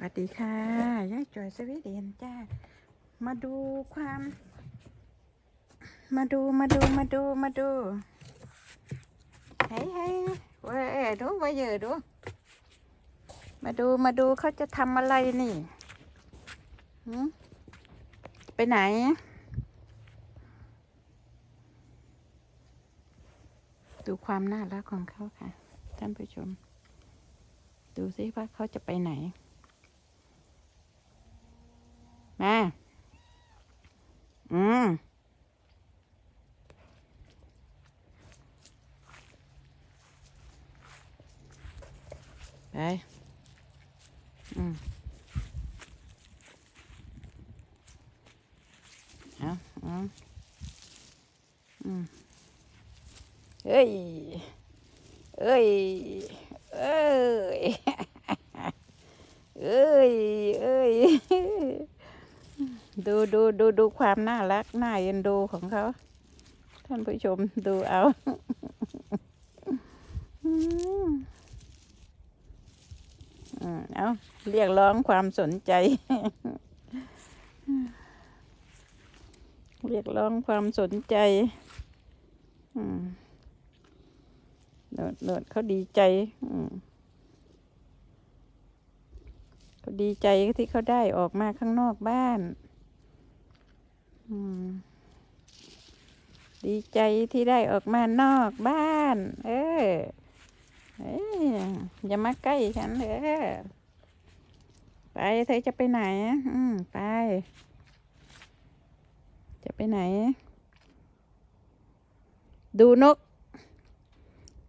สวัสดีค่ะยายจอยสวีเดนจ้า มาดูความ มาดูมาดูมาดูมาดูเฮ้ยเฮ้ยเว้ยดูว่าเยอะดู มาดูมาดูเขาจะทำอะไรนี่หืมไปไหน ดูความน่ารักของเขาค่ะ ท่านผู้ชม ดูซิว่าเขาจะไปไหน มา อืมไปอืมเอาเอาอืมเอ้ย เอ้ย เอ้ย เอ้ย เอ้ย ดูดูดูดูความน่ารักน่าเอ็นดูของเขา ท่านผู้ชมดูเอาอืมอืมเอาเรียกร้องความสนใจ เรียกร้องความสนใจอืมโนดโนดเขาดีใจอืมเขาดีใจที่เขาได้ออกมาข้างนอกบ้าน ดีใจที่ได้ออกมานอกบ้าน เออเอ้ยอย่ามาใกล้ฉันเด้อไปเธอจะไปไหน อืมไป จะไปไหน ดูนก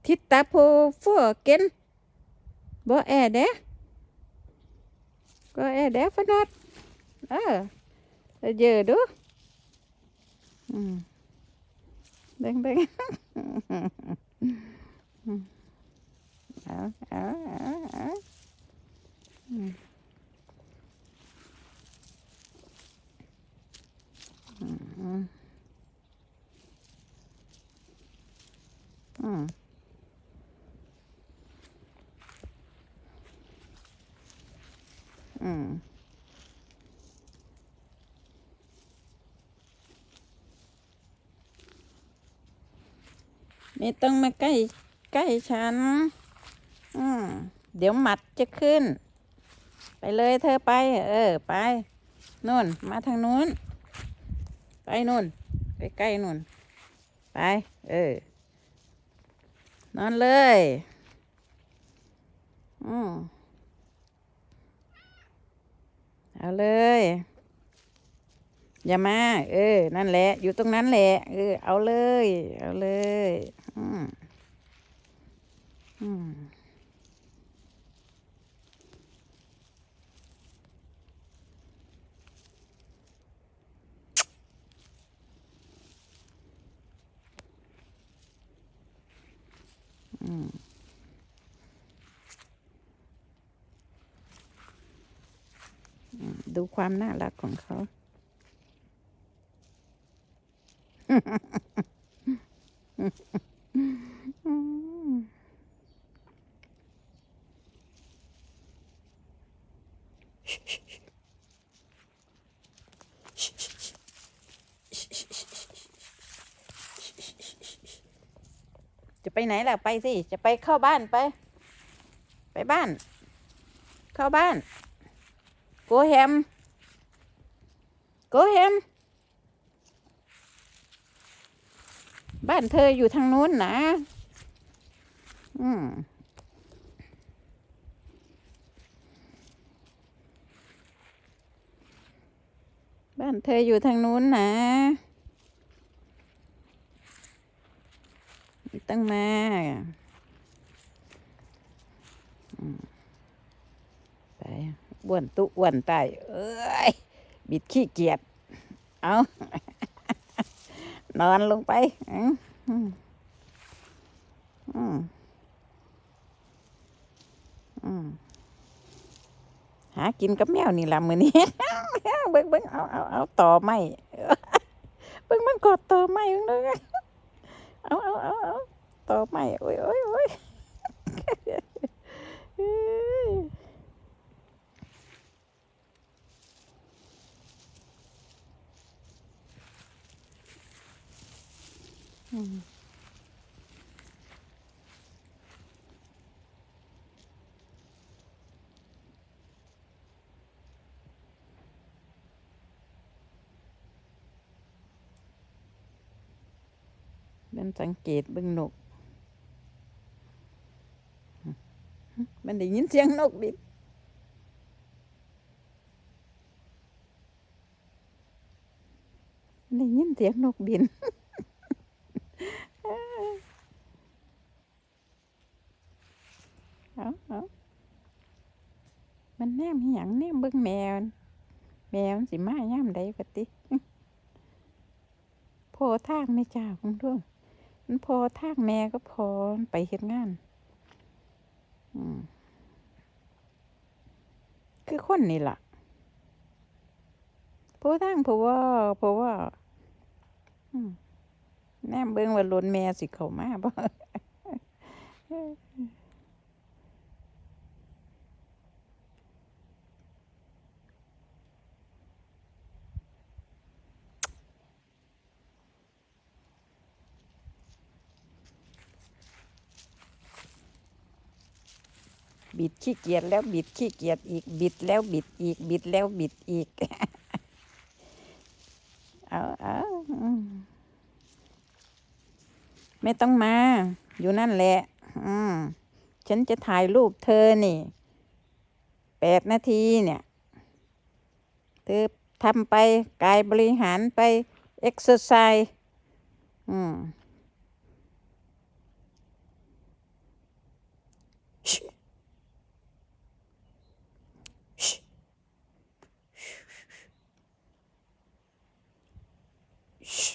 ทิตาโพฟัวเกนบ่แอเด้ก็แอเด้ฟนัดเออเจอดู อืมเบ่งเบ่งเอาเอาเอาเอาอืมอืมอืมอืม ไม่ต้องมาใกล้ใกล้ฉัน อืมเดี๋ยวหมัดจะขึ้น ไปเลยเธอไป เออ ไปนู่น มาทางนู้น ไปนู่นไปใกล้นู่น ไป เออ นอนเลยอืมเอาเลย อย่ามา เออ นั่นแหละ อยู่ตรงนั้นแหละ เออ เอาเลย เอาเลย อืมอืมอืมดูความน่ารักของเขา จะไปไหนล่ะ ไปสิ จะไปเข้าบ้านไป ไปบ้าน เข้าบ้าน โกแฮม โกแฮม บ้านเธออยู่ทางนู้นนะ อืมบ้านเธออยู่ทางนู้นนะไม่ต้องมาไปอ้วนตุอ้วนไตเอ้ย บิดขี้เกียจ เอา นอนลงไปอืมอืมอืมหากินกับแมวนี่ละมือนี้เบิ้งเบิ้งเอาเอาเอาต่อไม้เบิ้งมันกอดต่อไม้เบิ้งเลยเอาเอาเอาเอาต่อไม้โอ้ยโอ้ยโอ้ยเอ้ย อืมมันสังเกตเบิ่งนก มันได้ยินเสียงนกบินได้ยินเสียงนกบิน เอาเอามันแนมหย่างแนมเบิ่งแมวแมวสิมาย่มใดกะติโพทางไม่จ้าคุณทุกมันพอทางแม่ก็พอไปเฮ็ดงาน อืมคือคนนี่ล่ะโพทางเพราะว่าเพราะว่าอืมแนมเบิ่งว่าหลนแม่สิเข้ามาบ่ บิดขี้เกียจแล้วบิดขี้เกียจอีกบิดแล้วบิดอีกบิดแล้วบิดอีก เอาเอาไม่ต้องมา อยู่นั่นแหละ อืมฉันจะถ่ายรูปเธอนี่แปดนาทีเนี่ยเธอทำไปกายบริหารไปเอ็กซ์ไซส์อืม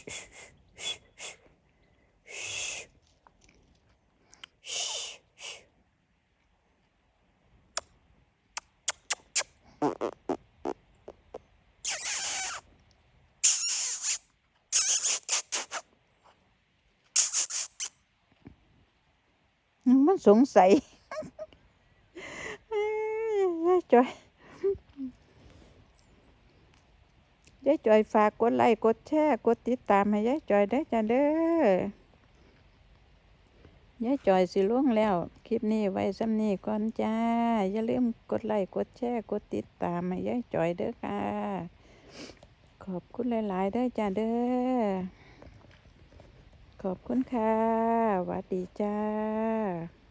มันสงสัยเอ้ ยายจอยฝากกดไลค์กดแชร์กดติดตามให้ยายจอยได้อจ้าเด้อยายจอยสิล่วงแล้ว คลิปนี้ไว้ซ้ำนี้ก่อนจ้า อย่าลืมกดไลค์กดแชร์กดติดตามให้ยายจอยเด้อค่ะ ขอบคุณหลายๆเด้อจ้าเด้อขอบคุณค่ะหวัดดีจ้า